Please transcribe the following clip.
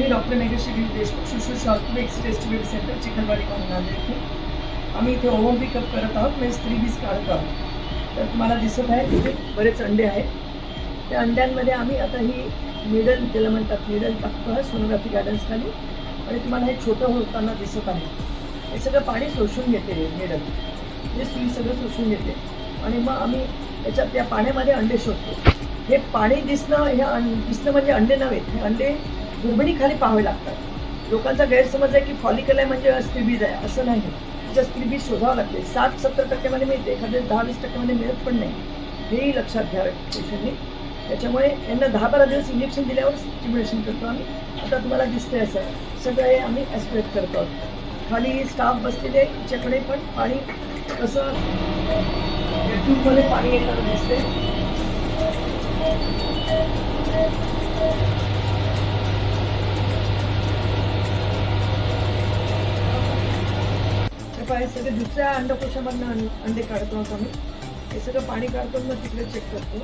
मी doctor Meghashree Deshmukh Shushrusha hospital express web centre Chikhalwadi colony येथे इथे आम्ही इथे ओव्हम पिकअप करत आहोत म्हणजे स्त्री बीज काढत आहोत. तर तुम्हाला दिसत आहे तिथे बरेच अंडे आहेत. त्या अंड्यांमध्ये आम्ही आता ही मिडल त्याला म्हणतात मिडल टाकतो आहे सोनोग्राफी गार्डन्स खाली. आणि तुम्हाला हे छोटं होताना दिसत आहे. हे सगळं पाणी शोषून घेते निडल मिडल हे सुई सगळं शोषून घेते. आणि मग आम्ही याच्यात त्या पाण्यामध्ये अंडे शोधतो. हे पाणी दिसणं हे अं- दिसणं म्हणजे अंडे नव्हे हे अंडे दुर्बिणीखाली पाहावे लागतात. लोकांचा गैरसमज आहे की फॉलिकल आहे म्हणजे स्त्रीबीज आहे असं नाही. तिच्या स्त्रीबीज शोधावं लागते. साठ सत्तर टक्क्यामध्ये मिळते एखाद्या दहा वीस टक्क्यामध्ये मिळत पण नाही. हेही लक्षात घ्यावे पेशंटने. त्याच्यामुळे यांना दहा बारा दिवस इंजेक्शन दिल्यावर स्टिम्युलेशन करतो आम्ही. आता तुम्हाला दिसते असं. सगळं हे आम्ही ॲस्पिरेट करतो आहोत. खाली स्टाफ बसलेले तिच्याकडे पण पाणी कसं ट्यूबमध्ये पाणी येताना दिसते पाय सगळे दुसऱ्या अंडकोशामधनं अंडे काढतो आहोत आम्ही. हे सगळं पाणी काढतो मग तिकडे चेक करतो.